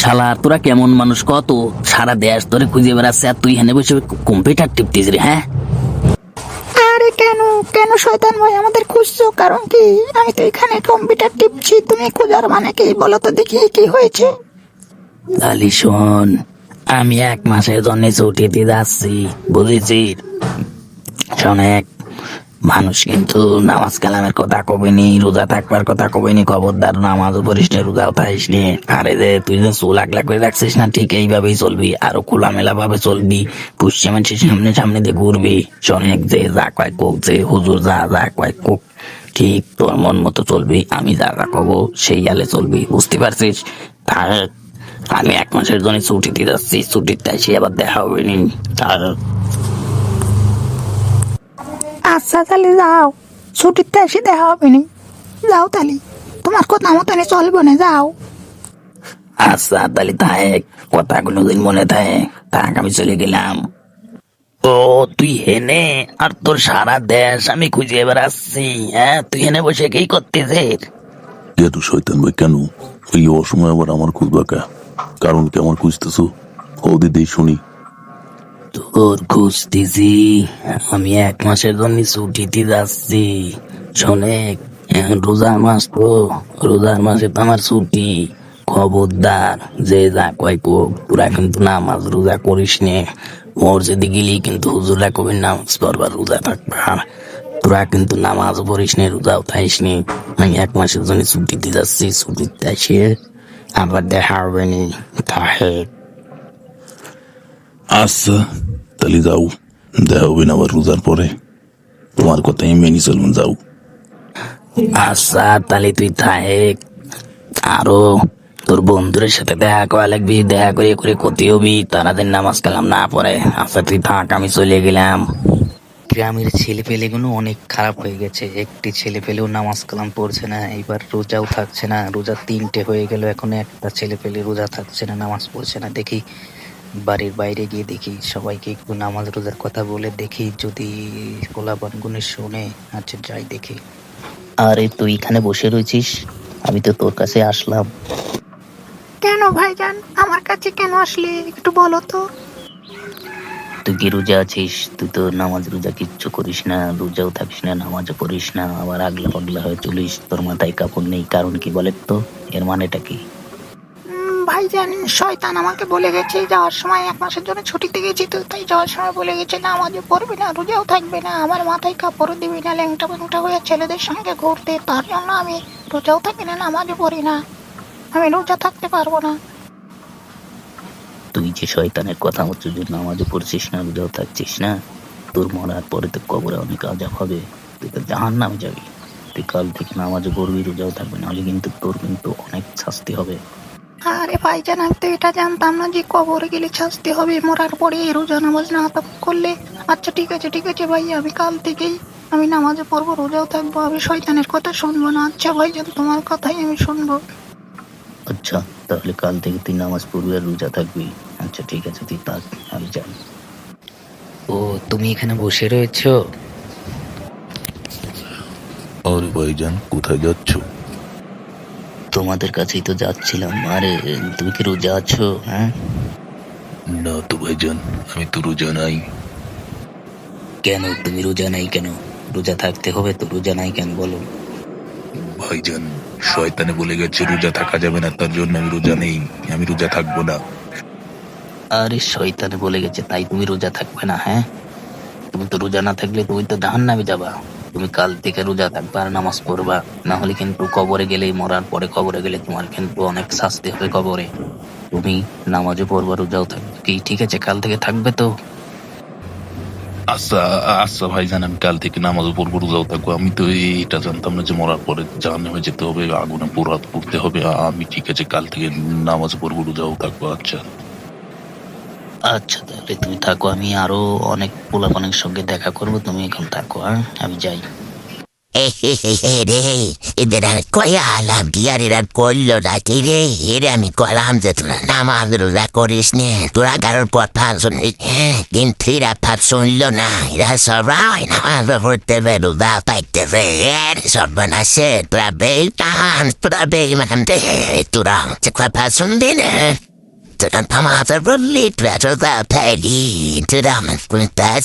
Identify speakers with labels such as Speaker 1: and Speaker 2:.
Speaker 1: শালা তোরা কেমন মানুষ? কত? সারা দেশ ধরে খুঁজে বেড়াচ্ছে আর তুই হেনে বসে কম্পিউটার টিপতিস রে হ্যাঁ?
Speaker 2: আরে কেন? কেন শয়তান ভাই আমাদের খুঁজছো? কারণ কি? আমি তো এখানে কম্পিউটার টিপছি তুমি খোঁজার মানে কি? বলো তো দেখি কি হয়েছে।
Speaker 1: লালি শোন আমি এক মাসের জন্য ছুটিতে যাচ্ছি বুঝেছি শোনেক মানুষ কিন্তু নামাজ কালামের কথা কবেনি, রোজা থাকবার কথা কবেনি, খবরদার নামাজ পড়িস নি রোজাও থাকিস নি। আরে যে তুই যে চুল আগলা করে রাখছিস না, ঠিক এইভাবেই চলবি, আরও খোলামেলা ভাবে চলবি, পুষ্টি মানুষের সামনে সামনে দিয়ে ঘুরবি। শোনেক যে, যা কয় কোক যে, হুজুর যা যা কয় কোক, ঠিক তোর মন মতো চলবি, আমি যা যা কব, সেই আলে চলবি, বুঝতে পারছিস? আর আমি এক মাসের জন্য ছুটি দিয়ে যাচ্ছি, ছুটির তাই সে আবার দেখা হবে নি আর
Speaker 2: আচ্ছা তাহলে যাও। ছুটিতে এসে দেখা হবে নি। যাও তাহলে। তোমার কথা মতনে চলবো না যাও।
Speaker 1: আচ্ছা তাহলে তাই কথাগুলো দিন মনে থাকে। তাক আমি চলে গেলাম। ও তুই হেনে আর তোর সারা দেশ আমি খুঁজে বেড়াচ্ছি হ্যাঁ? তুই হেনে বসে কি করতেছিস?
Speaker 3: এত শৈতান ভাই কেন? ওই অসময় আবার আমার খুঁজবা কা? কারণ কি আমার খুঁজতেছো? ও দিদি শুনি।
Speaker 1: তোর খুঁজতেছি। আমি এক মাসের জন্য ছুটিতে যাচ্ছি। শোনে রোজার মাস তো। রোজার মাসে তো আমার ছুটি। খবরদার, যে যা কয় কোক তোরা কিন্তু নামাজ রোজা করিস নে। মসজিদে গেলি কিন্তু হুজুরা কবি নামাজ পড়বার রোজা থাকবা? তোরা কিন্তু নামাজ পড়িস নে, রোজাও থাইস নি। আমি এক মাসের জন্য ছুটিতে যাচ্ছি, ছুটিতে এসে আবার দেখা হবে নি। তাহে
Speaker 3: আচ্ছা তাহলে যাও। দেখা হবে না আবার রোজার পরে। তোমার কথাই মেনে চলুন, যাও।
Speaker 1: আচ্ছা তাহলে তুই থাক। আরও, তোর বন্ধুদের সাথে দেখা করা লাগবি, দেখা করে করে ক্ষতি হবি তারা দিন নামাজ কালাম না পড়ে। আচ্ছা তুই থাক, আমি চলে গেলাম।
Speaker 4: গ্রামের ছেলে পেলেগুলো অনেক খারাপ হয়ে গেছে। একটি ছেলে পেলেও নামাজ কালাম পড়ছে না এবার রোজাও থাকছে না। রোজা তিনটে হয়ে গেল, এখন একটা ছেলে পেলে রোজা থাকছে না, নামাজ পড়ছে না, দেখি। বাড়ির বাইরে গিয়ে দেখি সবাইকে একটু নামাজ রোজার কথা বলে দেখি যদি গোলাপান গুনে শুনে আচ্ছা যাই দেখি। আরে তুই এখানে বসে রয়েছিস? আমি তো তোর কাছে আসলাম।
Speaker 2: কেন ভাইজান? আমার কাছে কেন আসলে? একটু বলো তো।
Speaker 4: তুই কি রোজা আছিস? তুই তো নামাজ রোজা কিচ্ছু করিস না রোজাও থাকিস না নামাজও পড়িস না আবার আগলা পাগলা হয়ে চলিস তোর মাথায় কাপড় নেই কারণ কি বলে তো? এর মানেটা কি?
Speaker 2: উম, ভাইজান শয়তান আমাকে বলে গেছে যাওয়ার সময় এক মাসের জন্য ছুটিতে গেছি তো তাই যাওয়ার সময় বলে গেছে না আমাদের পড়বে না রোজাও থাকবে না আমার মাথায় কাপড় দিবি না ল্যাংটা প্যাংটা হয়ে ছেলেদের সঙ্গে ঘুরতে তার জন্য আমি রোজাও থাকি না নামাজও পড়ি না আমি রোজা থাকতে পারব না।
Speaker 4: তুই যে শয়তানের কথা হচ্ছে যে নামাজও পড়ছিস না রোজাও থাকছিস না তোর মরার পরে তো কবরে অনেক আজাব হবে তুই তো জাহান নামে যাবি। তুই কাল থেকে নামাজও পড়বি রোজাও থাকবে নাহলে কিন্তু তোর কিন্তু অনেক শাস্তি হবে।
Speaker 2: আরে ভাইজান আমি তো এটা জানতাম না যে কবরে গেলে ছাঁচতে হবে। মরার পরে রোজা নামাজ না তো করলে? আচ্ছা ঠিক আছে ঠিক আছে ভাই আমি কাল থেকেই আমি নামাজে পড়ব রোজাও থাকব। আমি শয়তানের কথা শুনব না। আচ্ছা ভাইজান তোমার কথাই আমি শুনব।
Speaker 4: আচ্ছা তাহলে কাল থেকে তুই নামাজ পড়বি আর রোজা থাকবি। আচ্ছা ঠিক আছে তুই থাক আমি যাই। ও তুমি এখানে বসে রয়েছো?
Speaker 3: আরে ভাইজান কোথায় যাচ্ছ?
Speaker 4: তোমাদের কাছেই তো যাচ্ছিলাম। আরে তুমি কি রোজা আছো? হ্যাঁ?
Speaker 3: না তো ভাইজান আমি তো রোজা নাই।
Speaker 4: কেন? তুমি রোজা নাই কেন? রোজা থাকতে হবে তো রোজা নাই কেন বলো?
Speaker 3: ভাইজান শয়তানে বলে গেছে রোজা থাকা যাবে না তার জন্য আমি রোজা নেই আমি রোজা থাকব না।
Speaker 4: আরে শয়তানে বলে গেছে তাই তুমি রোজা থাকবে না হ্যাঁ? তুমি তো রোজা না থাকলে তুমি তো জাহান নামে যাবা। তুমি কাল থেকে রোজা থাকবা আর নামাজ পড়বা। না হলে কিন্তু কবরে গেলে মরার পরে কবরে গেলে তোমার কিন্তু অনেক শাস্তি হবে কবরে। তুমি নামাজও পড়বা, রোজাও থাকবে। কি, ঠিক আছে? কাল থেকে থাকবে তো?
Speaker 3: আচ্ছা আচ্ছা ভাইজান, আমি কাল থেকে নামাজ পড়ব, রোজাও থাকব। আমি তো এটা জানতাম না যে মরার পরে জানে হয়ে যেতে হবে, আগুনে পোড়া পড়তে হবে। আমি ঠিক আছে, কাল থেকে নামাজ পড়ব, রোজাও থাকব আচ্ছা।
Speaker 4: আচ্ছা তাহলে তুমি থাকো, আমি আরও অনেক পোলাপানের সঙ্গে দেখা করব, তুমি এখন থাকো হ্যাঁ? আমি যাই।
Speaker 5: রে আর রে? আমি কলাম যে তোরা করিস তোরা শুনলো না নামাজ পড়তে বে, রোজা পাইতে বে এর সর্বনাশে, তোরা Didn't the relief better than pain. That's I'm that